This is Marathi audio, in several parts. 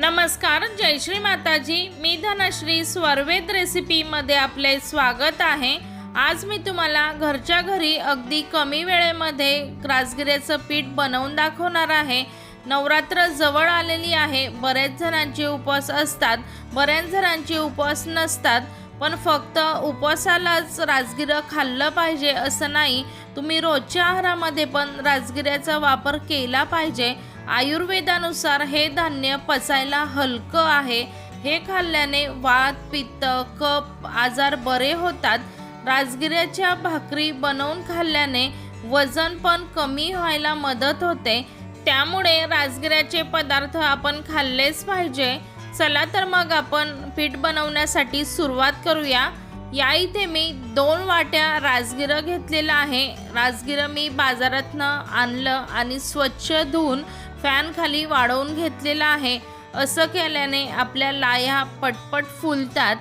नमस्कार जय श्री माताजी. मी धनश्री स्वरवेद रेसिपीमध्ये आपले स्वागत आहे. आज मी तुम्हाला घरच्या घरी अगदी कमी वेळेमध्ये राजगिऱ्याचं पीठ बनवून दाखवणार आहे. नवरात्र जवळ आलेली आहे. बऱ्याच जणांचे उपवास असतात. बऱ्याच जणांचे उपवास नसतात. पण फक्त उपवासालाच राजगिरं खाल्लं पाहिजे असं नाही. तुम्ही रोजच्या आहारामध्ये पण राजगिऱ्याचा वापर केला पाहिजे. आयुर्वेदानुसार हे धान्य पचायला हलकं आहे. हे खाल्ल्याने वात पित्त कप आजार बरे होतात. राजगिऱ्याच्या भाकरी बनवून खाल्ल्याने वजन पण कमी व्हायला मदत होते. त्यामुळे राजगिऱ्याचे पदार्थ आपण खाल्लेच पाहिजे. चला तर मग आपण पीठ बनवण्यासाठी सुरुवात करूया. या इथे मी दोन वाट्या राजगिरं घेतलेलं आहे. राजगिरं मी बाजारातनं आणलं आणि स्वच्छ धुवून फॅन खाली वाढवून घेतलेला आहे. असं केल्याने आपल्या लाया पटपट फुलतात.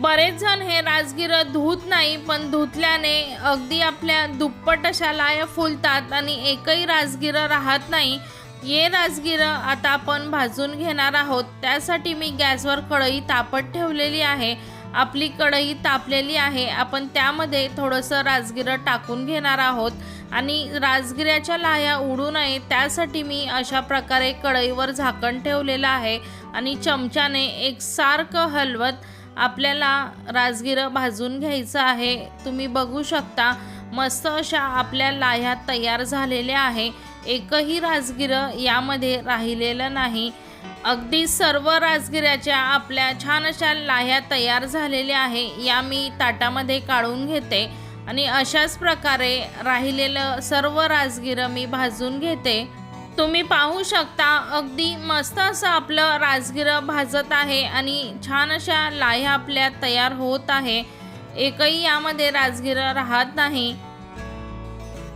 बरेच जण हे राजगिरं धुत नाही पण धुतल्याने अगदी आपल्या दुप्पट अशा लाया फुलतात आणि एकही राजगिरं राहत नाही. ये राजगिरं आता आपण भाजून घेणार आहोत. त्यासाठी मी गॅसवर कढई तापत ठेवलेली आहे. आपली कढई तापलेली आहे. आपण त्यामध्ये थोडंसं राजगिरं टाकून घेणार आहोत. आणि राजगिऱ्याच्या लाह्या उडू नये त्यासाठी मी अशा प्रकारे कढईवर झाकण ठेवलेलं आहे. आणि चमच्याने एक सारखं हलवत आपल्याला राजगिरं भाजून घ्यायचं आहे. तुम्ही बघू शकता मस्त अशा आपल्या लाह्या तयार झालेल्या आहे. एकही राजगिरं यामध्ये राहिलेलं नाही. अगदी सर्व राजगिऱ्याच्या आपल्या छान अशा लाह्या तयार झालेल्या आहे. या मी ताटामध्ये काढून घेते आणि अशाच प्रकारे राहिलेलं सर्व राजगिरं मी भाजून घेते. तुम्ही पाहू शकता अगदी मस्त असं आपलं राजगिरं भाजत आहे आणि छान अशा लाह्या आपल्या तयार होत आहे. एकही यामध्ये राजगिरं राहत नाही.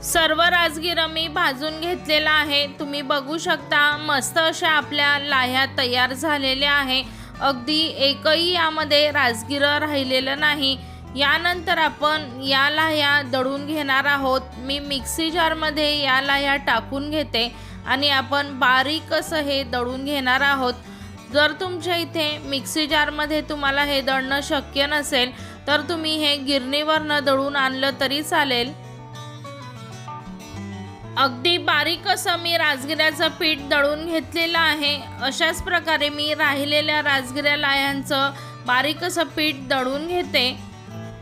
सर्व राजगिरं मी भाजून घेतलेलं आहे. तुम्ही बघू शकता मस्त अशा आपल्या लाह्या तयार झालेल्या आहे. अगदी एकही यामध्ये राजगिरं राहिलेलं नाही. यानंतर आपण या लाह्या दळून घेणार आहोत. मी मिक्सी जारमध्ये या लाह्या टाकून घेते आणि आपण बारीक असं हे दळून घेणार आहोत. जर तुमच्या इथे मिक्सी जारमध्ये तुम्हाला हे दळणं शक्य नसेल तर तुम्ही हे गिरणीवरनं दळून आणलं तरी चालेल. अगदी बारीक असं मी राजगिऱ्याचं पीठ दळून घेतलेलं आहे. अशाच प्रकारे मी राहिलेल्या राजगिऱ्या लायांचं बारीक असं पीठ दळून घेते.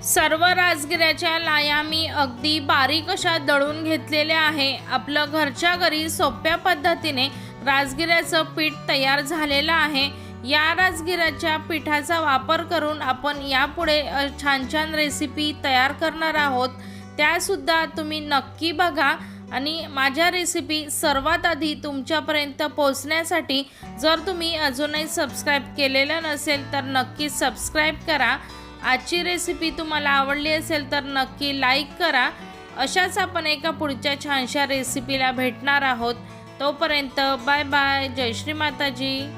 सर्व राजगिऱ्याच्या लाया मी अगदी बारीक अशा दळून घेतलेल्या आहे. आपलं घरच्या घरी सोप्या पद्धतीने राजगिऱ्याचं पीठ तयार झालेलं आहे. या राजगिऱ्याच्या पिठाचा वापर करून आपण यापुढे छान छान रेसिपी तयार करणार आहोत. त्यासुद्धा तुम्ही नक्की बघा. आणि माझ्या रेसिपी सर्वात आधी तुमच्यापर्यंत पोहोचण्यासाठी जर तुम्ही अजूनही सबस्क्राईब केलेलं नसेल तर नक्की सबस्क्राईब करा. आजची रेसिपी तुम्हाला आवडली असेल तर नक्की लाईक करा. अशाच आपण एका पुढच्या छानशा रेसिपीला भेटणार आहोत. तोपर्यंत बाय बाय जय श्री माताजी.